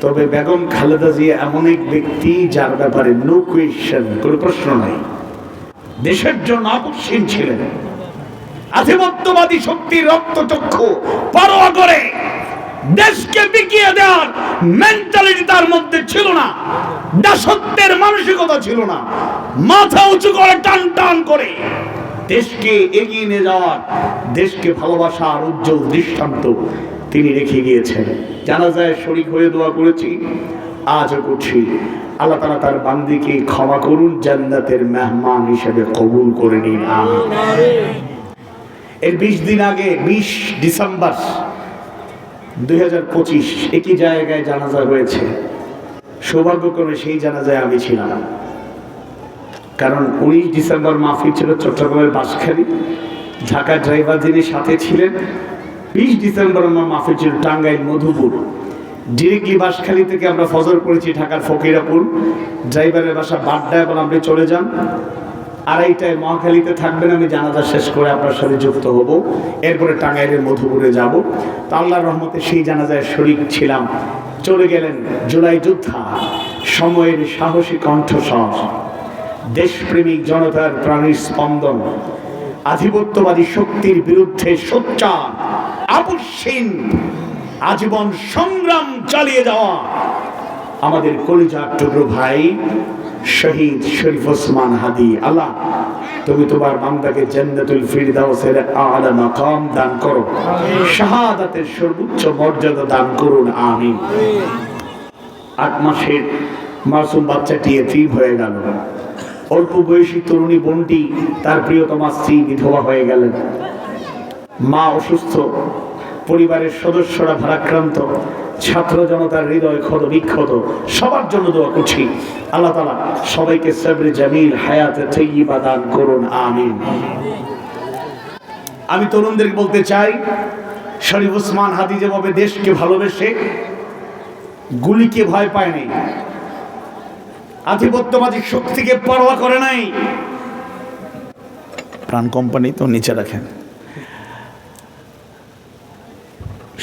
তবে বেগম খালেদা জিয়া এমন এক ব্যক্তি যার ব্যাপারে নো কোয়েশ্চেন কোনো প্রশ্ন নাই। দেশের জন্য আপসীন ছিলেন। আধিপত্যবাদী শক্তির রক্তচক্ষু পরোয়া করে দেশকে বিকিয়ে দেওয়ার মেন্টালিটি তার মধ্যে ছিল না। দাসত্বের মানসিকতা ছিল না। মাথা উঁচু করে টান টান করে দেশকে এগিয়ে নিয়ে যাওয়ার, দেশকে ভালোবাসার উজ্জ্বল দৃষ্টান্ত তিনি রেখে গিয়েছেন। জানাজায় শরিক হয়ে দোয়া করেছি। আজও করছি। আল্লাহ তালা তার বান্দিকে ক্ষমা করুন, জান্নাতের মেহমান হিসেবে কবুল করে নিন। এর বিশ দিন আগে, বিশ ডিসেম্বর দুই হাজার পঁচিশ, একই জায়গায় জানাজা হয়েছে। সৌভাগ্যক্রমে সেই জানাজায় আমি ছিলাম। কারণ উনিশ ডিসেম্বর মাহফিল ছিল চট্টগ্রামের বাঁশখালী। ঢাকার ড্রাইভার যিনি সাথে ছিলেন বিশ ডিসেম্বর আমার মাহফিল ছিল টাঙ্গাইল, মধুপুর। ডিরেক্টলি বাঁশখালী থেকে আমরা ফজর করেছি ঢাকার ফকিরাপুর। ড্রাইভারের বাসা বাড্ডা এবং আপনি চলে যান। আড়াইটায় মহাখালীতে থাকবেন, আমি জানাজা শেষ করে আপনার সাথে যুক্ত হব। এরপরে টাঙ্গাইলের মধুপুরে যাব। তো আল্লাহর রহমতে সেই জানাজায় শরিক ছিলাম। চলে গেলেন জুলাই যোদ্ধা। সময়ের সাহসী কণ্ঠস্বর। দেশপ্রেমিক জনতার প্রাণীর স্পন্দন। আধিপত্যবাদী শক্তির বিরুদ্ধে সোচ্চার। আপসীন আজীবন সংগ্রাম চালিয়ে যাওয়া। আমাদের কলিজার টুকরো ভাই শহীদ শরীফ ওসমান হাদি। আল্লাহ তুমি তোমার বান্দাকে জান্নাতুল ফিরদাউসের আলা মাকাম দান করো। শাহাদাতের সর্বোচ্চ মর্যাদা দান করুন আমিন। আট মাসের মাসুম বাচ্চাটি এতিম হয়ে গেল। অল্প বয়সী তরুণী বোনটি তার প্রিয়তমা স্ত্রী বিধবা হয়ে গেলেন। মা অসুস্থ, পরিবারের সদস্যরা ভারাক্রান্ত, ছাত্র জনতার হৃদয় ক্ষত, বিক্ষত, সবার জন্য দোয়া করছি। আল্লাহ তালা সবাইকে সাবরে জামিল, হায়াতে তৈবা দান করুন, আমিন। আমি তরুণদের বলতে চাই, শরীফ ওসমান হাদি যেভাবে দেশকে ভালোবেসে গুলিকে ভয় পায়নি আধিপত্যবাদী শক্তিকে পরোয়া করে নাই, প্রাণ কোম্পানি তো নিচে রাখেন।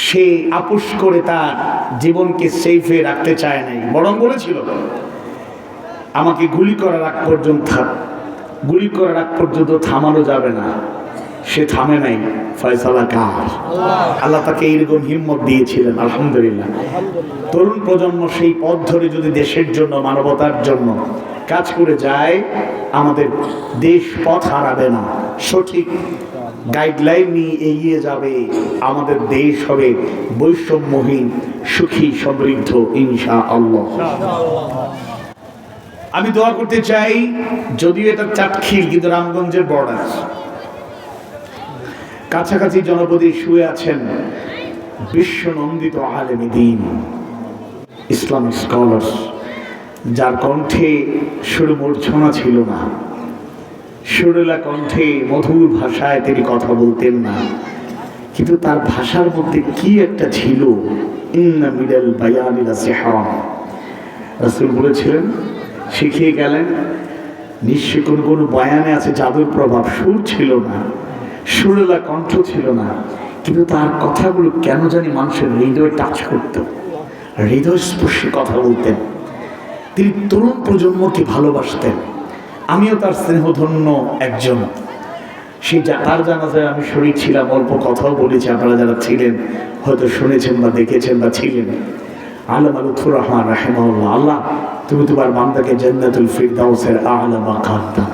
সে আপুস করে তার জীবনকে সেফে রাখতে চায় নাই। বরং বলেছিল আমাকে গুলি করার আগ পর্যন্ত গুলি করার আগ পর্যন্ত থামানো যাবে না। সে থামে নাই। ফয়সালা কার? আল্লাহ তাকে এইরকম হিম্মত দিয়েছিলেন আলহামদুলিল্লাহ। তরুণ প্রজন্ম সেই পথ ধরে যদি দেশের জন্য মানবতার জন্য কাজ করে যায় আমাদের দেশ পথ হারাবে না। সঠিক গাইডলাইন নিয়ে এগিয়ে যাবে। আমাদের দেশ হবে বৈষম্যহীন, সুখী, সমৃদ্ধ ইনশা আল্লাহ আমি দোয়া করতে চাই, যদিও এটা চাটখিল, কিন্তু রামগঞ্জের বর্ডার কাছাকাছি জনপদে শুয়ে আছেন বিশ্বনন্দিত আলেমী দিন, ইসলামিক স্কলার যার কণ্ঠে সুর মূর্ছনা ছিল না। সুরেলা কণ্ঠে মধুর ভাষায় তিনি কথা বলতেন না। কিন্তু তার ভাষার মধ্যে কি একটা ছিল? মিডাল বায়ানিলা সেহাম রাসূল বলেছিলেন, শিখিয়ে গেলেন, নিশ্চয় কোন কোন বয়ানে আছে জাদুর প্রভাব। সুর ছিল না, সুরেলা কণ্ঠ ছিল না, কিন্তু তার কথাগুলো কেন জানি মানুষের হৃদয় টাচ করত, হৃদয় স্পর্শী কথা বলতেন। তিনি তরুণ প্রজন্মকে ভালোবাসতেন। আমিও তার স্নেহধন্য একজন। সেই তার জানাজায় আমি শরীর ছিলাম অল্প কথাও বলেছি, আপনারা যারা ছিলেন, হয়তো শুনেছেন বা দেখেছেন বা ছিলেন। আলম লুৎফুর রহমান রাহেমাউল্লাহ আল্লাহ, তুমি তোমার বান্দাকে জান্নাতুল ফিরদাউসের আলা মাকাম দান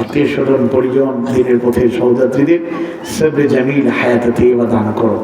আত্মীয় স্বজন, পরিজন, দিনের পথের সহযাত্রীদের, সবরে জামিল হায়াতে দান করো।